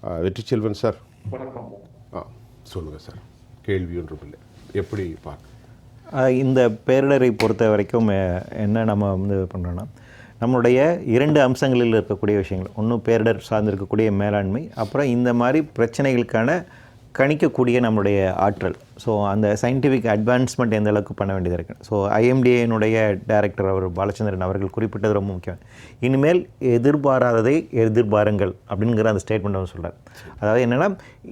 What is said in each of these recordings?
வெற்றி செல்வன் சார். வணக்கம். ஆ சொல்லுங்கள் சார். கேள்வி ஒன்றும் இல்லை. எப்படி பார்க்க இந்த பேரிடரை பொறுத்த வரைக்கும் என்ன நம்ம வந்து பண்ணுறோன்னா நம்மளுடைய இரண்டு அம்சங்களில் இருக்கக்கூடிய விஷயங்கள். ஒன்று பேரிடர் சார்ந்து இருக்கக்கூடிய மேலாண்மை. அப்புறம் இந்த மாதிரி பிரச்சனைகளுக்கான கணிக்கக்கூடிய நம்மளுடைய ஆற்றல். ஸோ அந்த சயின்டிஃபிக் அட்வான்ஸ்மெண்ட் எந்த அளவுக்கு பண்ண வேண்டியது இருக்குது ஸோ ஐஎம்டிஏனுடைய டைரக்டர் அவர் பாலச்சந்திரன் அவர்கள் குறிப்பிட்டது ரொம்ப முக்கியம். இனிமேல் எதிர்பாராததை எதிர்பாருங்கள் அப்படிங்கிற அந்த ஸ்டேட்மெண்ட் அவர் சொல்கிறார் அதாவது என்னென்னா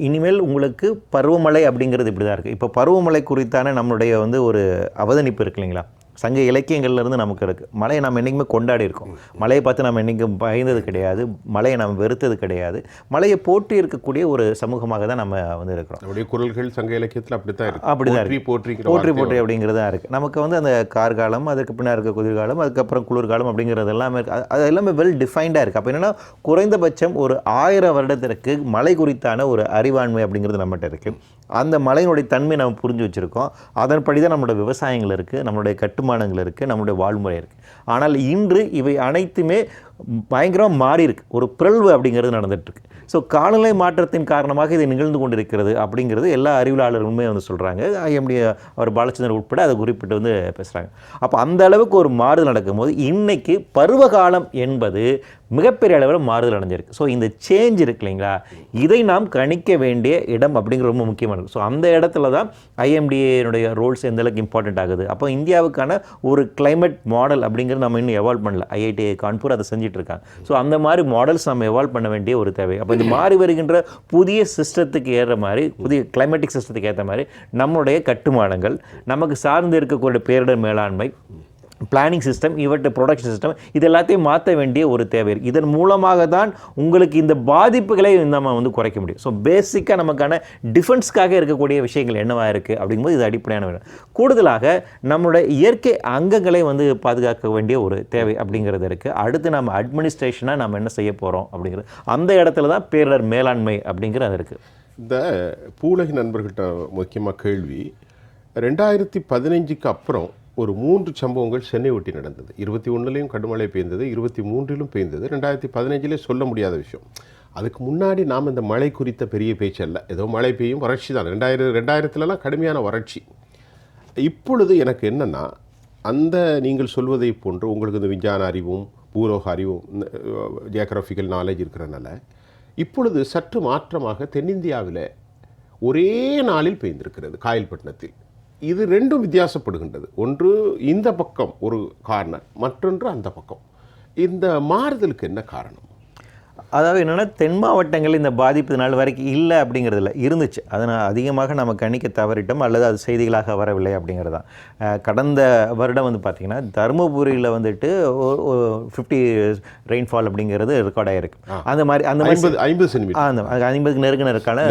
இனிமேல் உங்களுக்கு பருவமழை அப்படிங்கிறது இப்படி தான் இருக்குது இப்போ பருவமழை குறித்தான நம்மளுடைய வந்து ஒரு அவதானிப்பு இருக்கு இல்லைங்களா? சங்க இலக்கியங்கள்ல இருந்து நமக்கு இருக்குது மழையை நம்ம என்றைக்குமே கொண்டாடி இருக்கோம். மழையை பார்த்து நம்ம என்றைக்கும் பயந்தது கிடையாது. மழையை நம்ம வெறுத்தது கிடையாது. மழையை போற்றி இருக்கக்கூடிய ஒரு சமூகமாக தான் நம்ம வந்து இருக்கிறோம். நம்முடைய குரல்கள் சங்க இலக்கியத்தில் அப்படித்தான் இருக்கு. அப்படிதான் போற்றி போற்றிங்கிற போற்றி வார்த்தை போற்றி அப்படிங்கிறது தான் இருக்குது நமக்கு வந்து அந்த கார்காலம் அதுக்கு பின்னாடி இருக்க குளிர்காலம் அதுக்கப்புறம் குளிர்காலம் அப்படிங்கிறது எல்லாமே இருக்குது அது- அது எல்லாமே வெல் டிஃபைன்டாக இருக்குது அப்போ என்னென்னா குறைந்தபட்சம் ஒரு ஆயிரம் வருடத்திற்கு மழை குறித்தான ஒரு அறிவாண்மை அப்படிங்கிறது நம்மகிட்ட இருக்குது அந்த மலையினுடைய தன்மை நம்ம புரிஞ்சு வச்சுருக்கோம். அதன்படி தான் நம்மளோட விவசாயங்கள் இருக்குது நம்மளுடைய கட்டுமானங்கள் இருக்குது நம்முடைய வாழ்முறை இருக்குது ஆனால் இன்று இவை அனைத்துமே பயங்கரமாக மாறி இருக்கு. ஒரு பிறழ்வு அப்படிங்கிறது நடந்துகிட்ருக்கு ஸோ காலநிலை மாற்றத்தின் காரணமாக இது நிகழ்ந்து கொண்டிருக்கிறது அப்படிங்கிறது எல்லா அறிவியலாளர்களுமே வந்து சொல்கிறாங்க ஐஎம்டி அவர் பாலச்சந்திரன் உட்பட அதை குறிப்பிட்டு வந்து பேசுகிறாங்க அப்போ அந்த அளவுக்கு ஒரு மாறுதல் நடக்கும்போது இன்றைக்கு பருவகாலம் என்பது மிகப்பெரிய அளவில் மாறுதல் அடைஞ்சிருக்கு. ஸோ இந்த சேஞ்ச் இருக்கு இல்லைங்களா? இதை நாம் கணிக்க வேண்டிய இடம் அப்படிங்கிற ரொம்ப முக்கியமானது. ஸோ அந்த இடத்துல தான் ஐஎம்டிஏனுடைய ரோல்ஸ் எந்த அளவுக்கு ஆகுது. அப்போ இந்தியாவுக்கான ஒரு கிளைமேட் மாடல் அப்படிங்கிறது நம்ம இன்னும் எவால்வ் பண்ணல. ஐஐடி கான்பூர் அதை செஞ்சு செஞ்சுட்டு இருக்காங்க ஸோ அந்த மாதிரி மாடல்ஸ் நம்ம எவால்வ் பண்ண வேண்டிய ஒரு தேவை. அப்போ இது மாறி வருகின்ற புதிய சிஸ்டத்துக்கு ஏற மாதிரி புதிய கிளைமேட்டிக் சிஸ்டத்துக்கு ஏற்ற மாதிரி நம்மளுடைய கட்டுமானங்கள் நமக்கு சார்ந்து இருக்கக்கூடிய பேரிடர் மேலாண்மை பிளானிங் சிஸ்டம் இவற்றை ப்ரொடக்ஷன் சிஸ்டம் இது எல்லாத்தையும் மாற்ற வேண்டிய ஒரு தேவை இருக்குது இதன் மூலமாக தான் உங்களுக்கு இந்த பாதிப்புகளை நம்ம வந்து குறைக்க முடியும். ஸோ பேசிக்காக நமக்கான டிஃபென்ஸ்க்காக இருக்கக்கூடிய விஷயங்கள் என்னவாக இருக்குது அப்படிங்கும்போது இது அடிப்படையான வேணும் கூடுதலாக நம்மளுடைய இயற்கை அங்கங்களை வந்து பாதுகாக்க வேண்டிய ஒரு தேவை அப்படிங்கிறது இருக்குது அடுத்து நம்ம அட்மினிஸ்ட்ரேஷனாக நம்ம என்ன செய்ய போகிறோம் அப்படிங்கிறது. அந்த இடத்துல தான் பேரிடர் மேலாண்மை அப்படிங்கிறது இருக்குது இந்த பூலகி நண்பர்கிட்ட முக்கியமாக கேள்வி. ரெண்டாயிரத்தி பதினஞ்சுக்கு அப்புறம் ஒரு மூன்று சம்பவங்கள் சென்னை ஒட்டி நடந்தது. இருபத்தி ஒன்றுலையும் கடுமழை பெய்ந்தது இருபத்தி மூன்றிலும் பெய்ந்தது. ரெண்டாயிரத்தி பதினஞ்சிலே சொல்ல முடியாத விஷயம். அதுக்கு முன்னாடி நாம் இந்த மழை குறித்த பெரிய பேச்சு அல்ல. ஏதோ மழை பெய்யும் வறட்சி தான். ரெண்டாயிரம் ரெண்டாயிரத்துலலாம் கடுமையான வறட்சி. இப்பொழுது எனக்கு என்னென்னா அந்த நீங்கள் சொல்வதை போன்று உங்களுக்கு இந்த விஞ்ஞான அறிவும் பூரோக அறிவும் ஜியோகிராஃபிக்கல் நாலேஜ் இருக்கிறனால இப்பொழுது சற்று மாற்றமாக தென்னிந்தியாவில் ஒரே நாளில் பெய்ந்திருக்கிறது காயல்பட்டினத்தில். இது ரெண்டும் வித்தியாசப்படுகின்றது. ஒன்று இந்த பக்கம் ஒரு கார்னர் மற்றொன்று அந்த பக்கம். இந்த மாறுதலுக்கு என்ன காரணம்? அதாவது என்னென்னா தென் மாவட்டங்கள் இந்த பாதிப்பு நாள் வரைக்கும் இல்லை அப்படிங்கிறது இல்லை. இருந்துச்சு. அதனால் அதிகமாக நம்ம கணிக்க தவறிட்டோம் அல்லது அது செய்திகளாக வரவில்லை அப்படிங்கிறது தான். கடந்த வருடம் வந்து பார்த்திங்கன்னா தருமபுரியில் வந்துட்டு ஃபிஃப்டி ரெயின்ஃபால் அப்படிங்கிறது ரெக்கார்ட் ஆகிருக்கு அந்த மாதிரி அந்த மாதிரி ஐம்பது சென்டிமீட்டர் அந்த ஐம்பதுக்கு நெருங்கின இருக்கான.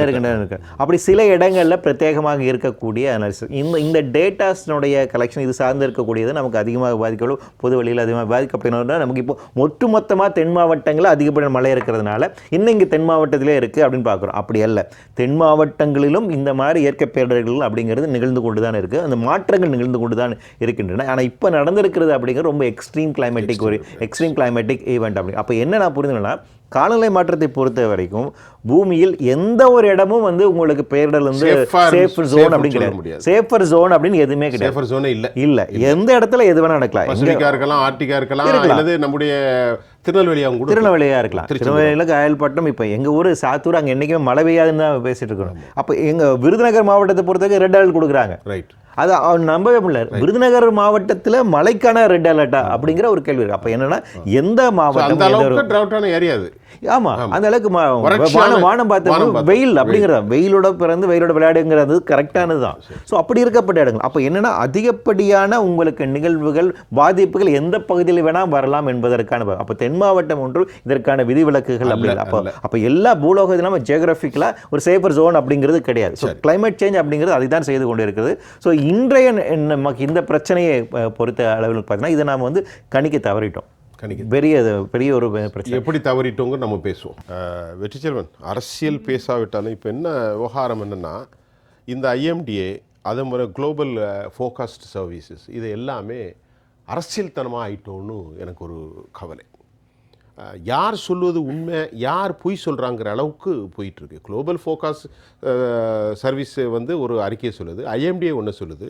நெருங்கின இருக்கு. அப்படி சில இடங்களில் பிரத்யேகமாக இருக்கக்கூடிய அனாலிசிஸ் இந்த இந்த டேட்டாஸ்னுடைய கலெக்ஷன் இது சார்ந்து இருக்கக்கூடியது நமக்கு அதிகமாக பாதிக்கப்படும் பொது வழியில் அதிகமாக பாதிக்கப்படணும்னா நமக்கு இப்போ ஒட்டுமொத்தமாக தென் மாவட்டங்களில் அதிகப்படியான மழை இருக்கிறதுனால இன்னும் இங்கே தென் மாவட்டத்திலே இருக்குது அப்படின்னு பார்க்குறோம். அப்படி அல்ல. தென் மாவட்டங்களிலும் இந்த மாதிரி இயற்கை பேரிடர்கள் அப்படிங்கிறது நிகழ்ந்து கொண்டு தான் இருக்குது அந்த மாற்றங்கள் நிகழ்ந்து கொண்டு தான் இருக்கின்றன. ஆனால் இப்போ நடந்திருக்கிறது அப்படிங்கிறது ரொம்ப எக்ஸ்ட்ரீம் கிளைமேட்டிக் ஒரு எக்ஸ்ட்ரீம் கிளைமேட்டிக் ஈவெண்ட் அப்படி. அப்போ என்ன நான் புரிஞ்சுக்கணும்னா காலநிலை மாற்றத்தை பொறுத்த வரைக்கும் பூமியில் எந்த ஒரு இடமும் வந்து உங்களுக்கு பேரிடர் வந்து Safer- சேஃப் safe ஜோன் அப்படின்னு கிடையாது. சேஃபர் ஜோன் அப்படின்னு எதுவுமே கிடையாது. சேஃபர் ஜோனே இல்லை. இல்ல. எந்த இடத்துல எது வேணா நடக்கலாம். பசிபிக்கா இருக்கலாம் ஆர்டிகா இருக்கலாம். அல்லது நம்முடைய திருநெல்வேலியாவும் கூட திருநெல்வேலியா இருக்கலாம். திருநெல்வேலியில் காயல்பட்டம் இப்போ எங்க ஊர் சாத்தூர் அங்க என்னைக்குமே மழை பெய்யாதுன்னு தான் பேசிட்டு இருக்கிறோம் அப்போ எங்க விருதுநகர் மாவட்டத்தை பொறுத்தவரைக்கும் ரெட் அலர்ட் கொடுக்குறாங்க. ரைட் அது அவன் நம்பவே முடியல. விருதுநகர் மாவட்டத்துல மழைக்கான ரெட் அலர்ட்டா அப்படிங்கிற ஒரு கேள்வி இருக்கு. அப்ப என்னன்னா எந்த மாவட்டம் ஏரியா அது. ஆமா அந்த அளவுக்கு வானம் பார்த்து. வெயில் அப்படிங்கிற வெயிலோட பிறந்து வெயிலோட விளையாடுங்கிறது கரெக்டானது தான். ஸோ அப்படி இருக்கப்பட்ட இடங்கள். அப்போ என்னன்னா அதிகப்படியான உங்களுக்கு நிகழ்வுகள் பாதிப்புகள் எந்த பகுதியில் வேணா வரலாம் என்பதற்கான அப்போ தென் மாவட்டம் ஒன்று இதற்கான விதிவிலக்குகள் அப்படி. அப்போ அப்போ எல்லா பூலோக இல்லாமல் ஜியோகிராஃபிக்கலாக ஒரு சேஃபர் ஜோன் அப்படிங்கிறது கிடையாது. ஸோ கிளைமேட் சேஞ்ச் அப்படிங்கிறது அதை தான் செய்து கொண்டு இருக்குது ஸோ இன்றைய நமக்கு இந்த பிரச்சனையை பொறுத்த அளவில் பார்த்தீங்கன்னா இதை நாம் வந்து கணிக்க தவறிட்டோம். பெரிய பெரிய ஒரு பிரச்சனை. எப்படி தவறிட்டோங்க நம்ம பேசுவோம். வெற்றிச்செல்வன் அரசியல் பேசாவிட்டாலும் இப்போ என்ன விவகாரம் என்னன்னா இந்த ஐஎம்டிஏ அதே மாதிரி குளோபல் ஃபோகாஸ்ட் சர்வீசஸ் இது எல்லாமே அரசியல்தனமாக ஆயிட்டோன்னு எனக்கு ஒரு கவலை. யார் சொல்வது உண்மை யார் பொய் சொல்கிறாங்கிற அளவுக்கு போயிட்டுருக்கு. குளோபல் ஃபோகாஸ் சர்வீஸ் வந்து ஒரு அறிக்கையை சொல்லுது ஐஎம்டிஏ ஒன்று சொல்லுது.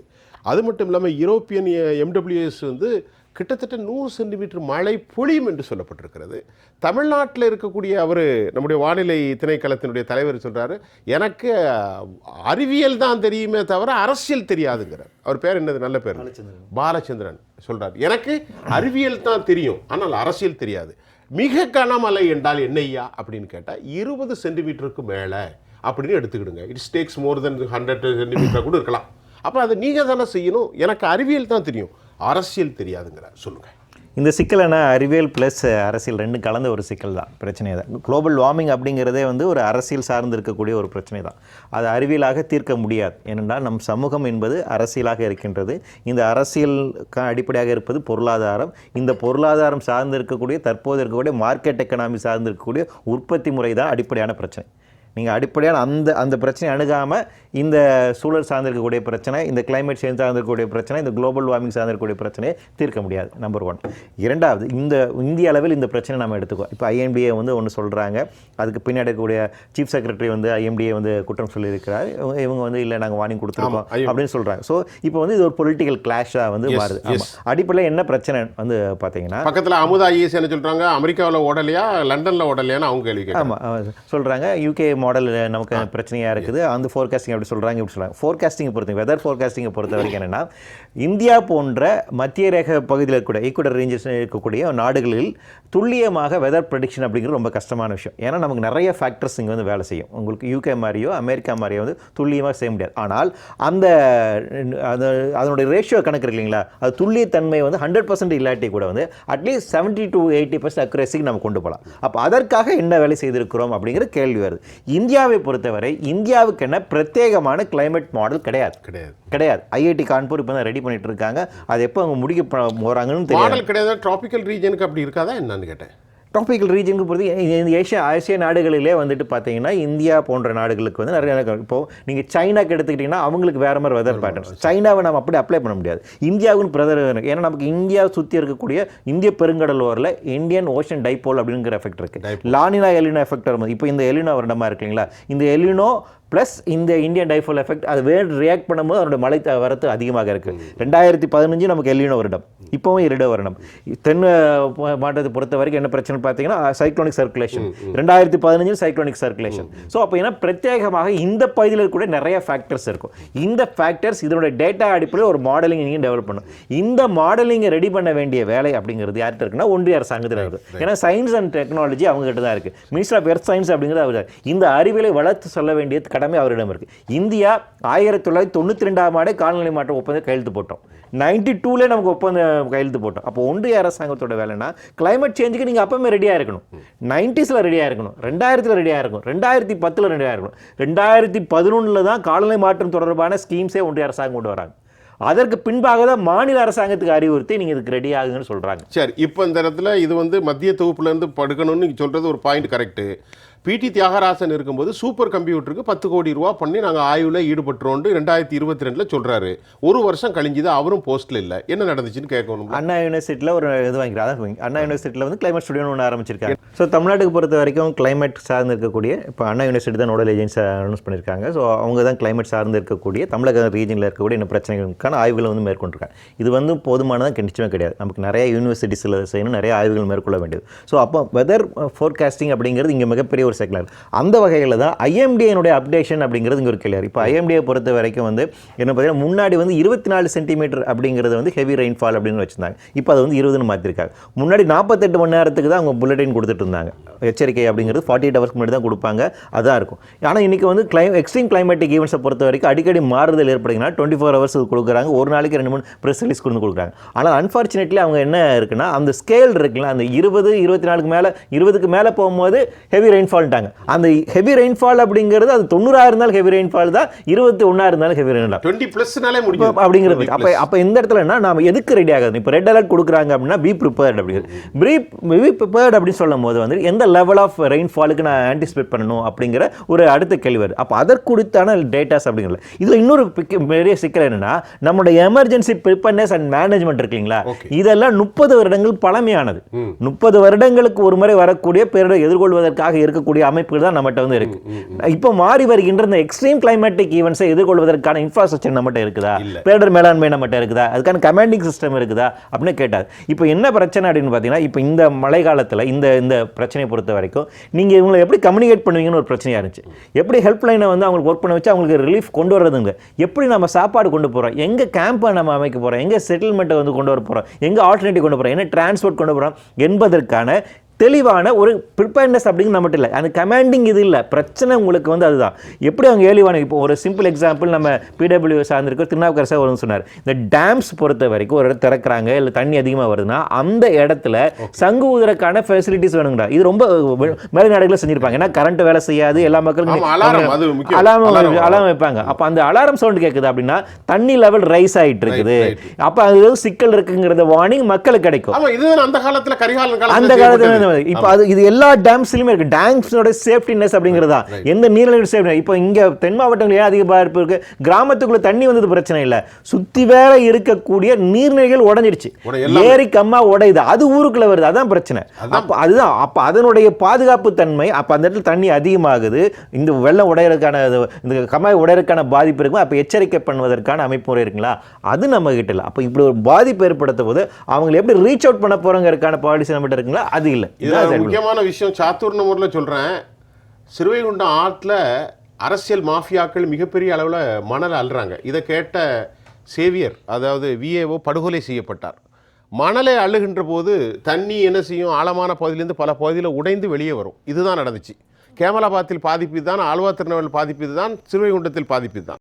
அது மட்டும் இல்லாமல் யூரோப்பியன் எம்டபிள்யூஎஸ் வந்து கிட்டத்தட்ட நூறு சென்டிமீட்டர் மழை பொழியும் என்று சொல்லப்பட்டிருக்கிறது. தமிழ்நாட்டில் இருக்கக்கூடிய அவர் நம்முடைய வானிலை திணைக்களத்தினுடைய தலைவர் சொல்கிறாரு எனக்கு அறிவியல் தான் தெரியுமே தவிர அரசியல் தெரியாதுங்கிறார். அவர் பேர் என்னது? நல்ல பேர். பாலச்சந்திரன். சொல்றார். எனக்கு அறிவியல் தான் தெரியும் ஆனால் அரசியல் தெரியாது. மிக கனமழை என்றால் என்னய்யா அப்படின்னு கேட்டால் இருபது சென்டிமீட்டருக்கு மேலே அப்படின்னு எடுத்துக்கிடுங்க. It's takes more than hundred centimeter கூட இருக்கலாம். அப்போ அதை நீங்கள் தானே செய்யணும். எனக்கு அறிவியல் தான் தெரியும். அரசியல் தெரியாதுங்கிறார் சொல்லுங்கள் இந்த சிக்கல் என்ன? அறிவியல் ப்ளஸ் அரசியல் ரெண்டும் கலந்த ஒரு சிக்கல் தான் பிரச்சனை தான். குளோபல் வார்மிங் அப்படிங்கிறதே வந்து ஒரு அரசியல் சார்ந்து இருக்கக்கூடிய ஒரு பிரச்சனை தான். அது அறிவியலாக தீர்க்க முடியாது. ஏனென்றால் நம் சமூகம் என்பது அரசியலாக இருக்கின்றது. இந்த அரசியலுக்கு அடிப்படையாக இருப்பது பொருளாதாரம். இந்த பொருளாதாரம் சார்ந்து இருக்கக்கூடிய தற்போது இருக்கக்கூடிய மார்க்கெட் எக்கனாமி சார்ந்து இருக்கக்கூடிய உற்பத்தி முறை தான் அடிப்படையான பிரச்சனை. நீங்கள் அடிப்படையான அந்த அந்த பிரச்சனையை அணுகாமல் இந்த சூழல் சார்ந்திருக்கக்கூடிய பிரச்சனை இந்த கிளைமேட் சேஞ்ச் சார்ந்திருக்கக்கூடிய பிரச்சனை இந்த குளோபல் வார்மிங் சார்ந்திருக்கக்கூடிய பிரச்சனையை தீர்க்க முடியாது நம்பர் ஒன் இரண்டாவது இந்த இந்திய அளவில் இந்த பிரச்சனை நம்ம எடுத்துக்கோ. இப்போ ஐஎம்டிஏ வந்து ஒன்று சொல்கிறாங்க அதுக்கு பின்னாடி இருக்கக்கூடிய சீஃப் செக்ரட்டரி வந்து ஐஎம்டிஏ வந்து குற்றம் சொல்லியிருக்கிறார். இவங்க இவங்க வந்து இல்லை நாங்கள் வார்னிங் கொடுத்துருக்கோம் அப்படின்னு சொல்கிறாங்க ஸோ இப்போ வந்து இது ஒரு பொலிட்டிக்கல் கிளாஷாக வந்து மாறுது. அடிப்படையில் என்ன பிரச்சனை வந்து பார்த்தீங்கன்னா பக்கத்தில் அமுதா ஐஎஸ் என்ன சொல்கிறாங்க அமெரிக்காவில் ஓடலையா லண்டனில் ஓடலையான்னு அவங்க கேள்வி ஆமாம் சொல்கிறாங்க யூகே மாடல் நமக்கு பிரச்சனையாக இருக்குது. அந்த ஃபோர்காஸ்டிங் அப்படி சொல்கிறாங்க இப்படி சொல்கிறாங்க ஃபோர்காஸ்டிங்கை பொறுத்த வெதர் ஃபோர்காஸ்டிங்கை பொறுத்த வரைக்கும் என்னென்னா இந்தியா போன்ற மத்திய ரேக பகுதியில் இருக்கக்கூடிய ஈக்குவடர் ரேஞ்சஸ் இருக்கக்கூடிய நாடுகளில் துல்லியமாக வெதர் ப்ரெடிக்ஷன் அப்படிங்கிறது ரொம்ப கஷ்டமான விஷயம். ஏன்னா நமக்கு நிறைய ஃபேக்டர்ஸ் இங்கே வந்து வேலை செய்யும். உங்களுக்கு யூகே மாதிரியோ அமெரிக்கா மாதிரியோ வந்து துல்லியமாக செய்ய முடியாது. ஆனால் அந்த அது அதனுடைய ரேஷியோ கணக்கு இருக்கு இல்லைங்களா? அது துல்லியத்தன்மை வந்து ஹண்ட்ரட் பர்சன்ட் இல்லாட்டி கூட வந்து at least seventy to eighty percent அக்யூரேசிக்கு நம்ம கொண்டு போகலாம். அப்போ அதற்காக என்ன வேலை செய்திருக்கிறோம் அப்படிங்கிற கேள்வி வருது. இந்தியாவை பொறுத்தவரை இந்தியாவுக்கு என்ன பிரத்யேகமான கிளைமேட் மாடல் கிடையாது. கிடையாது. கிடையாது. ஐஐடி கான்பூர் இப்போ தான் ரெடி பண்ணிட்டு இருக்காங்க. அது எப்போ அவங்க முடிக்க போ- போறாங்கன்னு தெரியாது. கிடையாது? ட்ராபிக்கல் ரீஜனுக்கு அப்படி இருக்காதா? என்னன்னு கேட்டேன். டாபிக்கல் ரீஜனுக்கு பொறுத்து ஏஷியா ஆசிய நாடுகளிலே வந்துட்டு பார்த்தீங்கன்னா இந்தியா போன்ற நாடுகளுக்கு வந்து நிறைய இருக்கு. இப்போ நீங்கள் சைனாக்கு எடுத்துக்கிட்டிங்கன்னா அவங்களுக்கு வேற மாதிரி வெதர் பேட்டர்ன்ஸ் சைனாவை நம்ம அப்படி அப்ளை பண்ண முடியாது. இந்தியாவுக்குன்னு பிரதர் ஏன்னா நமக்கு இந்தியா சுற்றி இருக்கக்கூடிய இந்திய பெருங்கடல் ஓரில் இந்தியன் ஓஷன் டைபோல் அப்படிங்கிற எஃபெக்ட் இருக்கு. La Nina El Nino effect வரும்போது இப்போ இந்த எலினோ வருடமா இருக்கு இல்லைங்களா? இந்த எலினோ ப்ளஸ் இந்த இந்தியன் டைஃபோல் எஃபெக்ட் அது வேறு ரியாக்ட் பண்ணும்போது அதோட மழை வரத்து அதிகமாக இருக்குது ரெண்டாயிரத்தி பதினஞ்சு நமக்கு எல்லினோ வருடம். இப்போவும் இரடோ வருடம். தென் மாவட்டத்தை பொறுத்த வரைக்கும் என்ன பிரச்சனை பார்த்தீங்கன்னா சைக்ளோனிக் சர்க்குலேஷன் ரெண்டாயிரத்தி பதினஞ்சு சைக்ளோனிக் சர்க்குலேஷன் ஸோ அப்போ ஏன்னா பிரத்யேகமாக இந்த பகுதியில் இருக்கக்கூடிய நிறைய ஃபேக்டர்ஸ் இருக்கும். இந்த ஃபேக்டர்ஸ் இதனுடைய டேட்டா அடிப்படையில் ஒரு மாடலிங் நீங்கள் டெவலப் பண்ணும். இந்த மாடலிங்கை ரெடி பண்ண வேண்டிய வேலை அப்படிங்கிறது யார்கிட்ட இருக்குன்னா ஒன்றிய அரசாங்கத்தில் இருக்குது ஏன்னா சயின்ஸ் அண்ட் டெக்னாலஜி அவங்க கிட்ட தான் இருக்குது மினிஸ்டர் ஆஃப் எர்த் சயின்ஸ் அப்படிங்கிறது அவர் இந்த அறிவியலை வளர்த்து சொல்ல வேண்டிய கடமை அவரிடம் இருக்குது இந்தியா ஆயிரத்தி தொள்ளாயிரத்தி தொண்ணூற்றி ரெண்டாம் ஆண்டு காலநிலை மாற்றம் ஒப்பந்தம் கையெழுத்து போட்டோம். நைன்டி டூலே நமக்கு ஒப்பந்தம் கையெழுத்து போட்டோம். அப்போ ஒன்றிய அரசாங்கத்தோட வேலைன்னா கிளைமேட் சேஞ்சுக்கு நீங்கள் அப்பவுமே ரெடியாக இருக்கணும். நைன்டிஸில் ரெடியாக இருக்கணும். ரெண்டாயிரத்தில் ரெடியாக இருக்கணும். ரெண்டாயிரத்தி பத்தில் ரெடியாக இருக்கணும். ரெண்டாயிரத்தி பதினொன்றில் தான் காலநிலை மாற்றம் தொடர்பான ஸ்கீம்ஸே ஒன்றிய அரசாங்கம் கொண்டு வராங்க. அதற்கு பின்பாக தான் மாநில அரசாங்கத்துக்கு அறிவுறுத்தி நீங்கள் இதுக்கு ரெடி ஆகுங்கன்னு சொல்கிறாங்க சரி இப்போ இந்த இடத்துல இது வந்து மத்திய தொகுப்புலேருந்து படுக்கணும்னு சொல்கிறது ஒரு பாயிண்ட் கரெக்டு பிடி தியாகராசன் இருக்கும்போது சூப்பர் கம்ப்யூட்டருக்கு பத்து கோடி ரூபா பண்ணி நாங்கள் ஆய்வில் ஈடுபட்டுறோம்னு ரெண்டாயிரத்தி இருபத்தி ரெண்டில் சொல்கிறாரு ஒரு வருஷம் கழிஞ்சுது அவரும் போஸ்ட்டில் இல்லை. என்ன நடந்துச்சுன்னு கேட்கணும் அண்ணா யூனிவர்சிட்டியில் ஒரு இது வாங்கிக்கிறேன் அதான் வாங்கி- அண்ணா யூனிவர்சிட்டியில் வந்து கிளைமேட் ஸ்டுடியோன்னு ஒன்று ஆரம்பிச்சிருக்காங்க. ஸோ தமிழ்நாட்டுக்கு பொறுத்த வரைக்கும் கிளைமேட் சார்ந்து இருக்கக்கூடிய இப்போ அண்ணா யூனிவர்சிட்டி தான் நோடல் ஏஜென்சி அனௌன்ஸ் பண்ணியிருக்காங்க ஸோ அவங்க தான் கிளைமேட் சார்ந்து இருக்கக்கூடிய தமிழக ரீஜனில் இருக்கக்கூடிய இந்த பிரச்சனைகளுக்கான ஆய்வுகளை வந்து மேற்கொண்டிருக்காங்க. இது வந்து போதுமானதான் கண்டிச்சுமே கிடையாது. நமக்கு நிறைய யூனிவர்சிட்டிஸில் செய்யணும் நிறைய ஆய்வுகள் மேற்கொள்ள வேண்டியது. ஸோ அப்போ வெதர் ஃபோர்காஸ்டிங் அப்படிங்கிறது இங்கே மிகப்பெரிய ஒரு செக்லர் அந்த வகையில் தான் ஐஎம்டிஏனுடைய அப்டேஷன் அப்படிங்கிறது இங்கே ஒரு கிளியர் இப்போ ஐஎம்டிஏ பொறுத்த வரைக்கும் வந்து என்ன பார்த்தீங்கன்னா முன்னாடி வந்து இருபத்தி நாலு சென்டிமீட்டர் அப்படிங்கிறது வந்து ஹெவி ரெயின்ஃபால் அப்படின்னு வச்சுருந்தாங்க. இப்போ அது வந்து இருபதுன்னு மாற்றிருக்காங்க முன்னாடி நாற்பத்தெட்டு மணி நேரத்துக்கு தான் அவங்க புல்லட்டின் கொடுத்துட்டு இருந்தாங்க. எச்சரிக்கை அப்படிங்கிறது ஃபார்ட்டி எயிட் ஹவர்ஸ்க்கு முன்னாடி தான் கொடுப்பாங்க. அதான் இருக்கும். ஆனால் இன்றைக்கி வந்து கிளை எக்ஸ்ட்ரீம் கிளைமேட்டிக் ஈவெண்ட்ஸை பொறுத்த வரைக்கும் அடிக்கடி மாறுதல் ஏற்படுங்கன்னா டுவெண்ட்டி ஃபோர் ஹவர்ஸ் கொடுக்குறாங்க. ஒரு நாளைக்கு ரெண்டு மூணு ப்ரெஸ் ரிலீஸ் கொண்டு கொடுக்குறாங்க. ஆனால் அன்ஃபார்ச்சுனேட்லி அவங்க என்ன இருக்குன்னா அந்த ஸ்கேல் இருக்குல்ல அந்த இருபது இருபத்தி நாலுக்கு மேலே இருபதுக்கு மேலே போகும்போது ஹெவி ரெயின்ஃபால் ரெயின்ஃபால்ட்டாங்க அந்த ஹெவி ரெயின்ஃபால் அப்படிங்கிறது அது தொண்ணூறா இருந்தாலும் ஹெவி ரெயின்ஃபால் தான் இருபத்தி ஒன்றா இருந்தாலும் ஹெவி ரெயின்ஃபால் டுவெண்ட்டி ப்ளஸ்னாலே முடியும் அப்படிங்கிறது அப்போ அப்போ இந்த இடத்துல என்ன நாம எதுக்கு ரெடி ஆகுது? இப்போ ரெட் அலர்ட் கொடுக்குறாங்க அப்படின்னா பி ப்ரிப்பேர்ட் அப்படிங்கிறது பி பி ப்ரிப்பேர்ட் அப்படின்னு சொல்லும் போது வந்து எந்த லெவல் ஆஃப் ரெயின்ஃபாலுக்கு நான் ஆன்டிசிபேட் பண்ணணும் அப்படிங்கிற ஒரு அடுத்த கேள்வி வருது. அப்போ அதற்குறித்தான டேட்டாஸ் அப்படிங்கிறது. இதில் இன்னொரு பெரிய சிக்கல் என்னன்னா நம்மளுடைய எமர்ஜென்சி ப்ரிப்பேர்னஸ் அண்ட் மேனேஜ்மெண்ட் இருக்கு இல்லைங்களா? Okay. இதெல்லாம் முப்பது வருடங்கள் பழமையானது. முப்பது வருடங்களுக்கு ஒரு முறை வரக்கூடிய பேரிடரை எதிர்கொள்வதற்காக இருக்கக்கூடிய அமைப்புகள் தான் நம்மகிட்ட வந்து இருக்கு. இப்போ மாறி வருகின்ற இந்த எக்ஸ்ட்ரீம் கிளைமேட்டிக் ஈவெண்ட்ஸை எதிர்கொள்வதற்கான இன்ஃப்ராஸ்ட்ரக்சர் நம்மகிட்ட இருக்குதா. பேரிடர் மேலாண்மை நம்மகிட்ட இருக்குதா? அதுக்கான கமாண்டிங் சிஸ்டம் இருக்குதா? அப்படின்னு கேட்டார். இப்போ என்ன பிரச்சனை அப்படின்னு பார்த்தீங்கன்னா இப்போ இந்த மழை காலத்தில் இந்த இந்த பிரச்சனையை பொறுத்த வரைக்கும் நீங்கள் இவங்களை எப்படி கம்யூனிகேட் பண்ணுவீங்கன்னு ஒரு பிரச்சனையாக இருந்துச்சு. எப்படி ஹெல்ப்லைனை வந்து அவங்களுக்கு ஒர்க் பண்ண வச்சு அவங்களுக்கு ரிலீஃப் கொண்டு வர்றதுங்க? எப்படி நம்ம சாப்பாடு கொண்டு போகிறோம் எங்கே கேம்பை நம்ம அமைக்க போகிறோம் எங்கே செட்டில்மெண்ட்டை வந்து கொண்டு வர போகிறோம் எங்கே ஆல்டர்னேட்டிவ் கொண்டு போகிறோம் என்ன டிரான்ஸ்போர்ட் கொண்டு போகிறோம் என்பதற்கான தெளிவான ஒரு ப்ரிப்பேர்னஸ் அப்படிங்கிறது நம்மகிட்ட இல்லை. அந்த கமாண்டிங் இது இல்லை. பிரச்சனை உங்களுக்கு வந்து அதுதான். எப்படி அவங்க ஏலிவான இப்போ ஒரு சிம்பிள் எக்ஸாம்பிள் நம்ம பிடபிள்யூ சார்ந்திருக்க திருநாவுக்கரசர் வரும்னு சொன்னார். இந்த டேம்ஸ் பொறுத்த வரைக்கும் ஒரு இடத்துல திறக்கிறாங்க இல்லை தண்ணி அதிகமாக வருதுன்னா அந்த இடத்துல சங்கு ஊதுறதுக்கான ஃபெசிலிட்டிஸ் வேணுங்கடா. இது ரொம்ப மேல்நாடுகளில் செஞ்சிருப்பாங்க. ஏன்னா கரண்ட் வேலை செய்யாது எல்லா மக்களுக்கும். அலாரம். அலாரம் வைப்பாங்க. அப்போ அந்த அலாரம் சவுண்ட் கேட்குது அப்படின்னா தண்ணி லெவல் ரைஸ் ஆயிட்டு இருக்குது. அப்போ அது சிக்கல் இருக்குங்கிறத வார்னிங் மக்களுக்கு கிடைக்கும். ஆமா இதுதான் அந்த காலத்துல இப்போ அது இது எல்லா டேம்ஸ்லயுமே இருக்கு. டேம்ஸோட சேஃப்டினஸ் அப்படிங்கிறது? எந்த நீர்நிலை சேஃப்டி இப்போ இங்க தென் மாவட்டங்கள் ஏன் அதிக பாதிப்பு இருக்கு? கிராமத்துக்குள்ள தண்ணி வந்தது பிரச்சனை இல்ல. சுத்தி வேற இருக்கக்கூடிய நீர்நிலைகள் உடைஞ்சிருச்சு உடை- எல்லாம். ஏரி கம்மா உடையுது. அது ஊருக்குள்ள வருது. அதான் பிரச்சனை. அப்ப அதுதான். அப்ப அதனுடைய பாதுகாப்பு தன்மை அப்ப அந்த இடத்துல தண்ணி அதிகமாகுது. இந்த வெள்ளம் உடையறதுக்கான இந்த கம்மாய் உடையறதுக்கான பாதிப்பு இருக்கும்? அப்ப எச்சரிக்கை பண்ணுவதற்கான அமைப்பு முறை இருக்குங்களா? அது நம்ம கிட்ட இல்லை. அப்ப இப்படி ஒரு பாதிப்பு ஏற்படுத்த போது அவங்களை எப்படி ரீச் அவுட் பண்ண போறோங்கிறதுக்கான பாலிசி நம்மகிட்ட இருக்குங்களா? அது இல்லை. இதுல முக்கியமான விஷயம். சாத்தூர்ண முறையில் சொல்றேன். சிறுவைகுண்டம் ஆற்றுல அரசியல் மாஃபியாக்கள் மிகப்பெரிய அளவுல மணல் அள்ளுறாங்க இதை கேட்ட சேவியர் அதாவது விஏஓ படுகொலை செய்யப்பட்டார். மணலை அள்ளுகின்ற போது தண்ணி என்ன செய்யும்? ஆழமான பகுதியிலேருந்து பல பகுதியில் உடைந்து வெளியே வரும். இதுதான் நடந்துச்சு. கேமலாபாத்தில் பாதிப்பு தான் ஆழ்வா திருநெல்வேலி பாதிப்பு தான் சிறுவைகுண்டத்தில் பாதிப்பு தான்